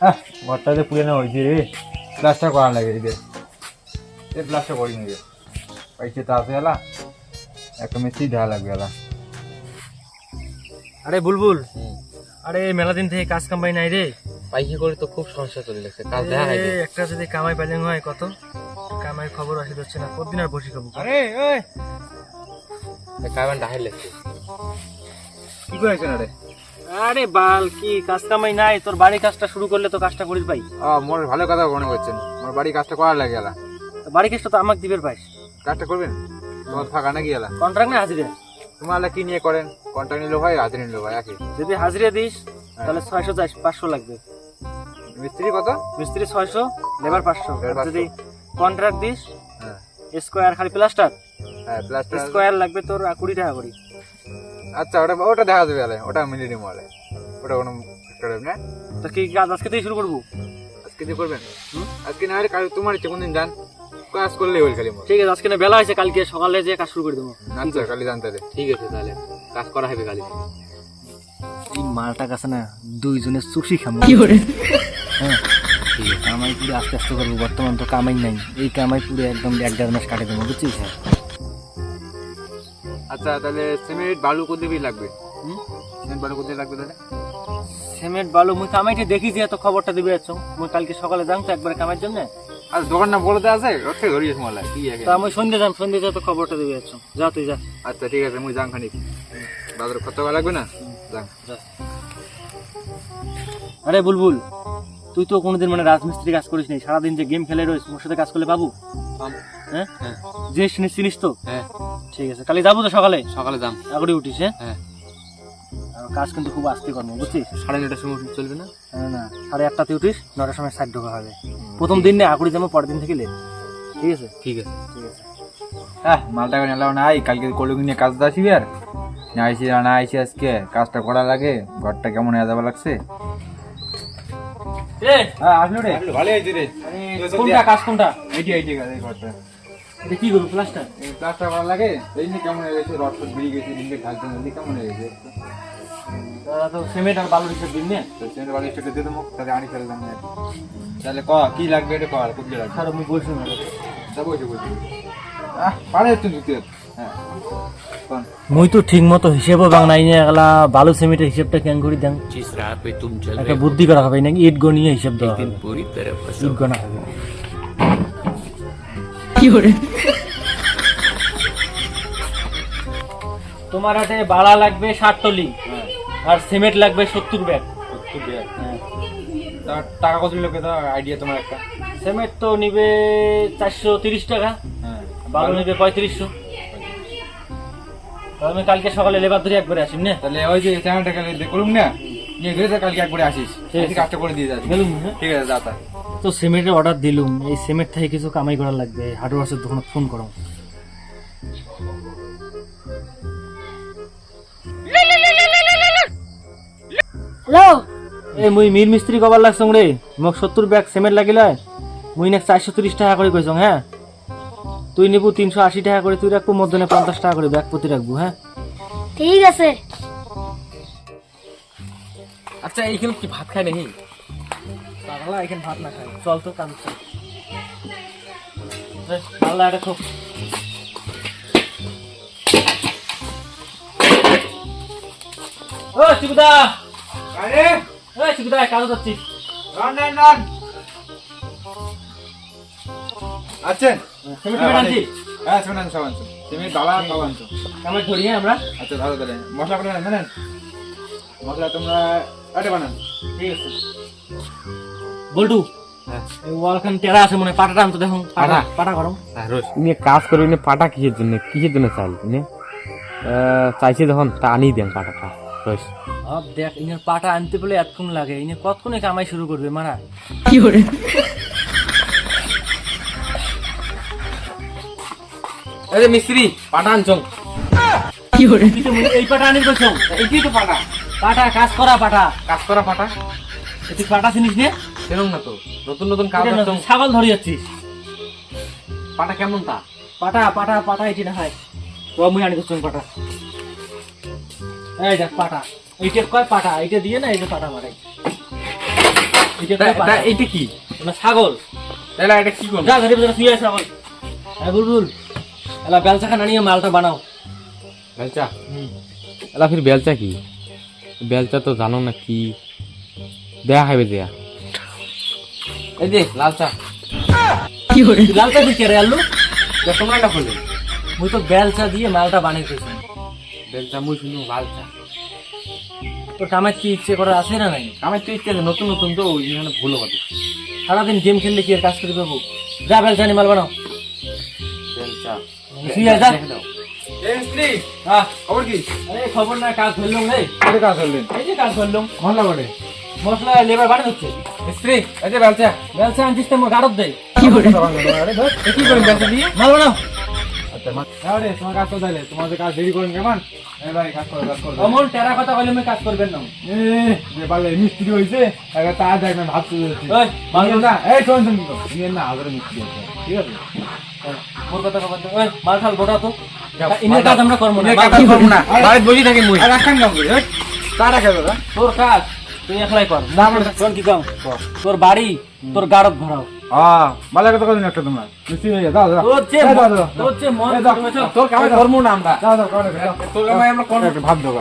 আহ ঘরটাতে পুড়ে না হয়েছে রে। প্লাস্টার করা লাগে এদের এ প্লাস্টার করি নি রে। পয়সা তো আসে এলা একটা মিস্ত্রি দেওয়া লাগবে এলা আরে বুলবুল। আরে মেলা দিন থেকে কাজ কামাই নাই রে। পাইকি করে তো খুব সমস্যা চলে গেছে কাজ দেখা হয় এ, একটা যদি কামাই পাইলেন হয় কত? কামাই খবর আসি যাচ্ছে না। কতদিন আর বসে খাব? আরে ওই। কারণ ডাহাই লেগছে কি করেছে না রে? আরে বাল কি কাজ কামাই নাই? তোর বাড়ি কাজটা শুরু করলে তো কাজটা করিস ভাই। ও মোর ভালো কথা মনে করছেন মোর বাড়ি কাজটা করা লাগে এলা। তো বাড়ি কাজটা তো আমাকে দিবের পাইস কাজটা করবেন? তোমার ফাঁকা নাকি এলা? কন্ট্রাক্ট না হাজিরা তোমার এলা কি নিয়ে করেন? কন্ট্রাক্ট নিলেও হয় হাজির নিলেও হয় একই। যদি হাজিরা দিস তাহলে ছয়শো চাইস পাঁচশো লাগবে। মিস্ত্রি কত? মিস্ত্রি ছয়শো লেবার পাঁচশো। যদি কন্ট্রাক্ট দিস হ্যাঁ। স্কোয়ার খালি প্লাস্টার হ্যাঁ প্লাস্টার স্কোয়ার লাগবে তোর কুড়ি টাকা করে। আচ্ছা ওটা ওটা দেখা যাবে এলা ওটা মিলিয়ে নিবো ওটা কোনো প্রবলেম না। তো কি কাজ আজকে থেকে শুরু করব? আজকে দিয়ে করবেন? আজকে না হলে কাল তোমার ইচ্ছে কোনদিন যান। কাজ করলেই হল খালি ঠিক আছে আজকে না বেলা হয়েছে কালকে সকালে যে কাজ শুরু করে দেবো। আচ্ছা কালি জানতে রে ঠিক আছে তাহলে কাজ করা হবে কালি এই মালটা কাছে না দুইজনে সুশি খামো। হ্যাঁ ঠিক আছে কামাই পুরো আস্তে আস্তে করব বর্তমান তো কামাই নাই। এই কামাই পুরো একদম এক দেড় মাস কাটে দেবো বুঝছিস? হ্যাঁ আচ্ছা তাহলে সিমেন্ট বালু দিবি লাগবে? হুম? সিমেন্ট বালু কত দিয়ে লাগবে তাহলে? সিমেন্ট বালু মুই কামাইটা দেখি যে এত খবরটা দিবে আছো। মুই কালকে সকালে যাম তো একবার কামাইর জন্য। আর দোকান না বলতে আছে? ওর থেকে ধরিয়েছ মালা কি আছে তা আমি সন্ধ্যে যাম সন্ধ্যে যা তো খবরটা দিবে আছো। যা তুই যা। আচ্ছা ঠিক আছে মুই যাম খানিক। বাজারে কত লাগবে না? যাং। আরে বুলবুল তুই তো কোনোদিন মানে রাজমিস্ত্রি কাজ করিস নি সারাদিন যে গেম খেলে রয়েছ মোর সাথে কাজ করলে পাবো। হ্যাঁ? হ্যাঁ। যে চিনিস চিনিস তো? হ্যাঁ। ঠিক আছে কালি যাব তো সকালে? সকালে যাম। আগড়ি উঠিস হ্যাঁ? হ্যাঁ। কাজ কিন্তু খুব আস্তে কর্ম বুঝছিস? সাড়ে নটার সময় উঠলে চলবে না? না না সাড়ে আটটাতে উঠিস নটার সময় সাইড ঢোকা হবে। প্রথম দিন নেই আগুড়ি যাব পরের দিন থেকে লেট ঠিক আছে? ঠিক আছে। ঠিক আছে। হ্যাঁ মাল টাকা নিলাম না আই কালকে কলুক নিয়ে কাজ আসিবি আর? না আইসি না আইসি আজকে কাজটা করা লাগে ঘরটা কেমন হয়ে যাবে লাগছে? হ্যাঁ আসলো রে। ভালো হয়েছে রে। কোনটা কাজ কোনটা? এইটি এইটি কাজ এই ঘরটা। কি করব প্লাস্টার? প্লাস্টার ভালো লাগে? কেমন হয়ে গেছে বেরিয়ে গেছে কেমন হয়ে গেছে। তারা তো আর বালুর তো বালুর তাহলে তাহলে ক কি লাগবে না। হ্যাঁ। মুই তো ঠিক মতো হিসেবও বাংলাই নিয়ে বালু সিমেন্টের হিসেবটা কেন করি দেন বুদ্ধি করা হবে নাকি? ইট গনিয়ে হিসেব দেওয়া ইট গনা হবে। তোমার হাতে বাড়া লাগবে ষাট আর সিমেন্ট লাগবে সত্তর ব্যাগ। সত্তর তার টাকা কত লোকে তো আইডিয়া তোমার একটা। সিমেন্ট তো নিবে চারশো তিরিশ টাকা হ্যাঁ। বালু নিবে পঁয়ত্রিশশো। আমি কালকে সকালে লেবার ধরে একবারে আসিম না। তাহলে ওই যে চ্যানেলটা কালকে করুম না। নিয়ে তো কালকে একবারে আসিস। ঠিক আছে। কাজটা করে দিয়ে যাচ্ছি। হ্যাঁ। ঠিক আছে যা তা সিমেন্টের অর্ডার দিলুম। এই সিমেন্ট থেকে কিছু কামাই করা লাগবে। হার্ডওয়ার্সের দোকানে ফোন করো। হ্যালো? এই মুই মির মিস্ত্রি কবার লাগছং রে মোক সত্তর ব্যাগ সিমেন্ট লাগিলে মুই নেক্সট চারশো তিরিশ টাকা করে কইছং হ্যাঁ? তুই নিবু তিনশো আশি টাকা করে তুই রাখব মধ্যে পঞ্চাশ টাকা করে ব্যাগ প্রতি রাখব হ্যাঁ? ঠিক আছে। আচ্ছা এইখানে কি ভাত খাই নাকি? পাগলা এখানে ভাত না খাই। চল তো কাম চল এটা খুব ও চিকুদা আরে। ও চিকুদা কাজ যাচ্ছি রান রান রান। আছেন? সিমেন্ট টিমেন্ট আনছি হ্যাঁ শোনান সব আনছো তুমি বাবা সব আনছো কামাই ধরি আমরা। আচ্ছা ভালো মশলা করে মশলা তোমরা আটে বানান। ঠিক আছে। বল্টু ওয়ালখান টেরা আছে মনে হয়, পাটাটা আনতো দেখুন। পাটা পাটা? গরম। ইনি কাজ করবে ইনি পাটা কিসের জন্য কিসের জন্য চাল ইনি চাইছে যখন তা আনি দেন পাটাটা আব দেখ ইনের পাটা আনতে বলে এতক্ষণ লাগে। ইনে কতক্ষণে কামাই শুরু করবে মারা? এই যে মিস্ত্রি পাটা আনছং? তো মনে- এই পাটা আনিস বলছো। এইটাই তো পাটা। পাটা কাজ করা পাটা। কাজ করা পাটা? তুই পাটা চিনিস নে? সেরকম না তো? নতুন নতুন কাজ ছাগল ধরে যাচ্ছিস। পাটা কেমন তা? পাটা পাটা পাটা এটি না হয়। তো মুই আনি দিচ্ছি পাটা। এই দেখ পাটা। এইটা কয় পাটা? এইটা দিয়ে না এই যে পাটা মারাই। তা- এইটা কি? না ছাগল। তাহলে এটা কি করব? যা ঘরে ভিতরে শুয়ে আছে ছাগল। হ্যাঁ বুলবুল এলা বেলচা খানা নিয়ে মালটা বানাও। বেলচা? এলা ফির বেলচা কি? বেলচা তো জানো না কি? দেয়া খাইবে দেয়া। এই যে লাল চা। তুই লালটা দিকে রে আল্লু তা তোমরা এটা করলে মুই তো বেলচা দিয়ে মালটা বানাইতেছি বেলচা মুই শুনু লাল চা। তোর কামার কি ইচ্ছে করার আছে না নাই? আমার তো ইচ্ছে আছে নতুন নতুন তো ওই জন্য ভুল হবে সারাদিন গেম খেললে কি আর কাজ করে পাবো? যা বেলচা নিয়ে মাল বানাও। বেলচা শুয়ে যা। হ্যাঁ খবর কি? আরে খবর না কাজ ধরলাম রে। কাজ করলেন। এই যে কাজ ধরলাম মহল্লা করে মশলা লেবার বাড়ি হচ্ছে। স্ত্রী এই যে বেলচা বেলচা আনছিস তো মোর গাড়ত দেয় কি করে কি করেন বেলচা দিয়ে? মাল বানাও। আচ্ছা করো করো। কথা মিস্ত্রি আগে তা নিয়েন না নিয়েন না হাজারে মিস্ত্রি আছে ঠিক আছে? মোর কথা খবর ওই মাল ঠাল গোটা তো। ইনের কাজ আমরা করব না না। বাড়িতে বসে থাকি মুই। রাখান কাম করি তারা খেলো তোর কাজ? তুই একলাই কর। না শোন কি কাম। তোর বাড়ি তোর গাড়ত ভরাও হ্যাঁ মালা কথা কদিন একটা তোমরা। হয়ে যাও দাও তোর। তোর মন আমরা। ভাত দেবো।